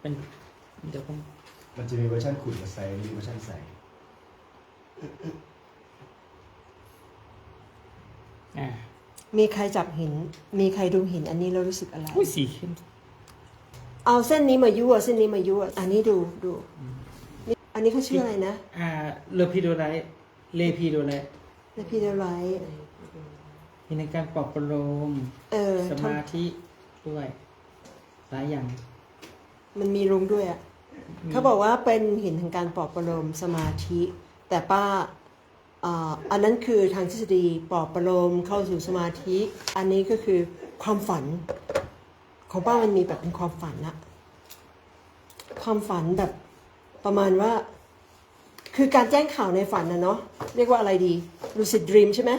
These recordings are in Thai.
เป็นเดี๋ยวผมมันจะมีเวอร์ชันขุดกับใสมีเวอร์ชันใสอ่ามีใครจับหิน มีใครดูหินอันนี้แล้วรู้สึกอะไร อุ้ยสีเข้มเอาเส้นนี้มายั่วเส้นนี้มายั่วอันนี้ดูดูนี่อันนี้เขาชื่ออะไรนะอ่าเลพีโดไลท์เลพีโดไลท์เลพีเดลไลท์มีในการปลอบประโลมเออสทมาธิด้วยหลายอย่างำ มันมีรุ้งด้วยอะเขาบอกว่าเป็นหินแห่งการปลอบประโลมสมาธิ แต่ป้าอ่าอันนั้นคือทางทฤษฎีปลอบประโลมเข้าสู่สมาธิ อันนี้ก็คือความฝัน ของป้ามันมีแบบเป็นความฝันอะความฝันแบบประมาณว่า คือการแจ้งข่าวในฝันนะเนาะเรียกว่าอะไรดี lucid dream ใช่ไหม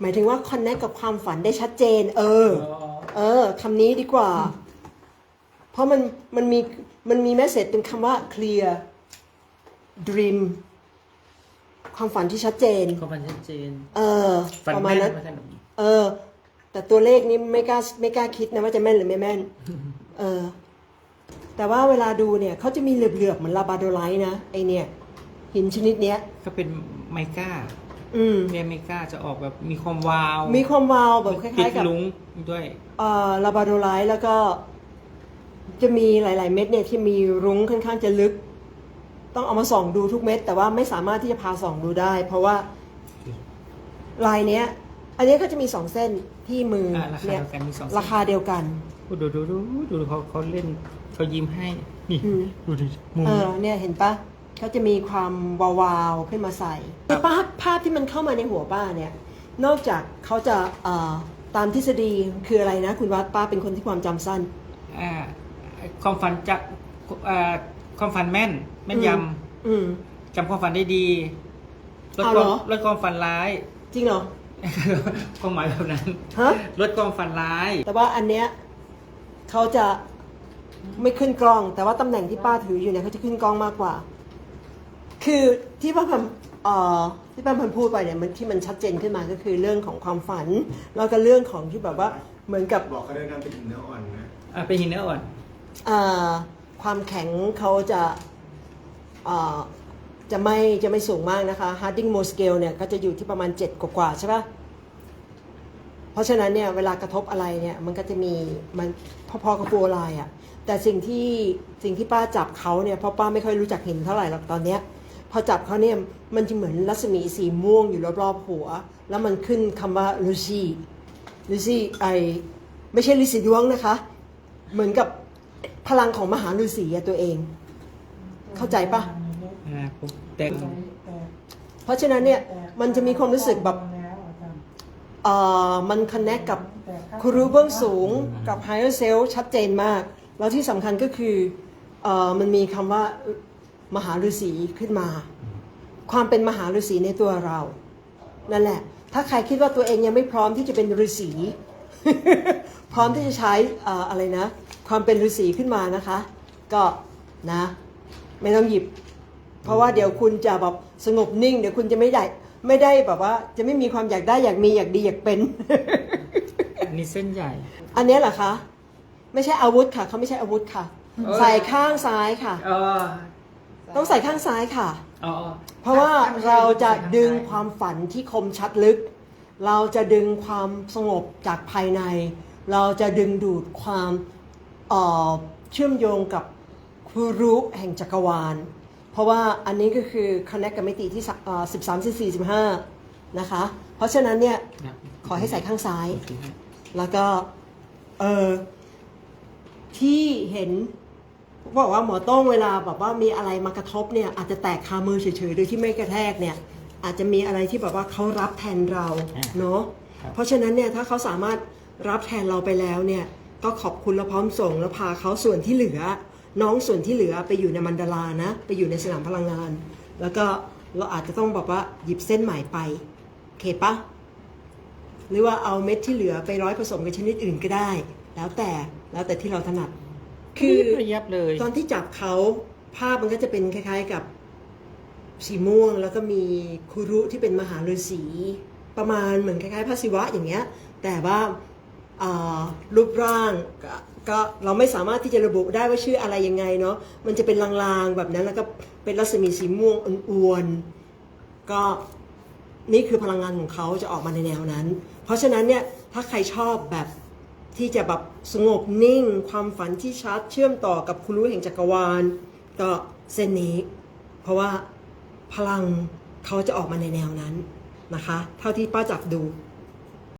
หมายถึงว่า connect กับความฝันได้ชัดเจน เออ เออคำนี้ดีกว่า เพราะมันมันมีมันมีแมสเซจเป็นคำว่า clear dream ความฝันที่ชัดเจน ความฝันชัดเจน เออ ฝันประมาแม่ณนนั้นว่าท่านเออ แต่ตัวเลขนี้ไม่กล้าไม่กล้าคิดนะว่าจะแม่นหรือไม่แม่น เออ แต่ว่าเวลาดูเนี่ยเขาจะมีเหลือบๆเหมือนลาบาโดไลท์นะไอเนี่ย หินชนิดเนี้ย ก็เป็นไมก้าอืมเนี่ยไมก้าจะออกแบบมีความวาวมีความวาวแบบคติล้าดยๆกับ ลุงด้วย เอ่อลาบาโดไลท์แล้วก็ จะมีหลาย ๆ เม็ดเนี่ยที่มีรุ้งค่อนข้างจะลึก ต้องเอามาส่องดูทุกเม็ด แต่ว่าไม่สามารถที่จะพาส่องดูได้ เพราะว่าลายเนี้ย อันนี้ก็จะมีสองเส้นที่มืออ่าราคาเนี่เดียยวกันมีสองราคาเดียวกัน ดูดูดูดูดูเขาเขาเล่นเขายิ้มให้ นี่อืม ดูดิมุมเออเนี่ยเห็นปะเขาจะมีความวาวๆขึ้นมาใส่ภาพภาพที่มันเข้ามาในหัวป้าเนี่ย นอกจากเขาจะเอ่อตามทฤษฎีคืออะไรนะ คุณวัดป้าเป็นคนที่ความจำสั้น อ่า ความฝันจะอ่าความฝันแม่น แม่นยอืมำจำความฝันได้ดีลดเอาคเหรวามอ ลดความฝันร้าย จริงเหรอความหมายแบบนั้น ฮะ ลดความฝันร้าย แต่ว่าอันเนี้ยเขาจะไม่ขึ้นกล้อง แต่ว่าตำแหน่งที่ป้าถืออยู่เนี่ยเขาจะขึ้นกล้องมากกว่า คือที่ป้าพันเอ่อที่ป้าพันพูดไปเนี่ยมันที่มันชัดเจนขึ้นมาก็คือเรื่องของความฝัน แล้วก็เรื่องของที่แบบว่าเหมือนกับ บอกเขาด้วยกันเป็นหินเนื้ออ่อนนะอ่าเป็นหินเนื้ออ่อนอ่า ความแข็งเขาจะจะไม่จะไม่สูงมากนะคะ Harding Moore Scale เนี่ยก็จะอยู่ที่ประมาณ 7 กว่าๆใช่ปะเพราะฉะนั้นเนี่ยเวลากระทบอะไรเนี่ยมันก็จะมีมันพอๆกับฟัวลายอะ่ะแต่สิ่งที่สิ่งที่ป้าจับเขาเนี่ยเพราะป้าไม่ค่อยรู้จักหินเท่าไหร่หรอกตอนเนี้ยพอจับเขาเนี่ยมันจะเหมือนรัศมีสีม่วงอยู่รอบๆหัว แล้วมันขึ้นคำว่าลูซี่ลูซี่ไอไม่ใช่ลิสีดวงนะคะ เหมือนกับ พลังของมหาฤาษีอะตัวเอง เข้าใจปะอ่าผมแต่เพราะฉะนั้นเนี่ยมันจะมีความรู้สึกแบบเอ่อมันคอนเน c กับครูรู้เบื้องสูงกับ higher self ชัดเจนมาก แล้วที่สำคัญก็คือเอ่อมันมีคำว่ามหาฤาษีขึ้นมา ความเป็นมหาฤาษีในตัวเรา นั่นแหละ ถ้าใครคิดว่าตัวเองยังไม่พร้อมที่จะเป็นฤาษี พร้อมที่จะใช้เอ่ออะไรนะ ความเป็นฤาษีขึ้นมานะคะ ก็นะ ไม่ต้องหยิบ เพราะว่าเดี๋ยวคุณจะแบบสงบนิ่ง เดี๋ยวคุณจะไม่ได้ไม่ได้แบบว่า จะไม่มีความอยากได้อยากมีอยากดีอยากเป็น อันนี้เส้นใหญ่ อันเนี้ยเหรอคะไม่ใช่อาวุธค่ะเขาไม่ใช่อาวุธค่ะ เออ ใส่ข้างซ้ายค่ะอ๋อต้องใส่ข้างซ้ายค่ะอ๋อเพราะว่าเราจะดึงความฝันที่คมชัดลึก เราจะดึงความสงบจากภายใน เราจะดึงดูดความ เอ่อเชื่อมโยงกับครูรู้แห่งจักรวาล เพราะว่าอันนี้ก็คือ connect กับมิติที่สะเอ่อ13 14 15นะคะ เพราะฉะนั้นเนี่ยขอให้ใส่ข้างซ้าย แล้วก็เออที่เห็นบอกว่าหมอโต้องเวลาแบบว่ามีอะไรมากระทบเนี่ยอาจจะแตกคามือเฉยๆโดยที่ไม่กระแทกเนี่ยอาจจะมีอะไรที่แบบว่าเขารับแทนเราอ่าเนาะครับเพราะฉะนั้นเนี่ยถ้าเขาสามารถรับแทนเราไปแล้วเนี่ย ก็ขอบคุณและพร้อมส่งแล้วพาเขาส่วนที่เหลือ น้องส่วนที่เหลือไปอยู่ในมันดารานะ ไปอยู่ในสนามพลังงาน แล้วก็เราอาจจะต้องแบบว่าหยิบเส้นใหม่ไปโอเคปะหรือว่าเอาเม็ดที่เหลือไปร้อยผสมกับชนิดอื่นก็ได้ แล้วแต่แล้วแต่ที่เราถนัด คือระยับเลย ตอนที่จับเขาภาพมันก็จะเป็นคล้าย ๆกับสีม่วง แล้วก็มีคุรุที่เป็นมหาฤาษีประมาณเหมือนคล้ายๆพระศิวะอย่างเงี้ย แต่ว่าอ่า รูปร่างกก็เราไม่สามารถที่จะระบุได้ว่าชื่ออะไรยังไงเนาะมันจะเป็นลางๆแบบนั้นแล้วก็เป็นรัศมีสีม่วงอ้วนๆก็นี่คือพลังงานของเขาจะออกมาในแนวนั้น เพราะฉะนั้นเนี่ยถ้าใครชอบแบบที่จะแบบสงบนิ่ง ความฝันที่ชัดเชื่อมต่อกับคุณรู้แห่งจักรวาล ก็เส้นนี้ เพราะว่าพลังเขาจะออกมาในแนวนั้นนะคะ เท่าที่ป้าจับดู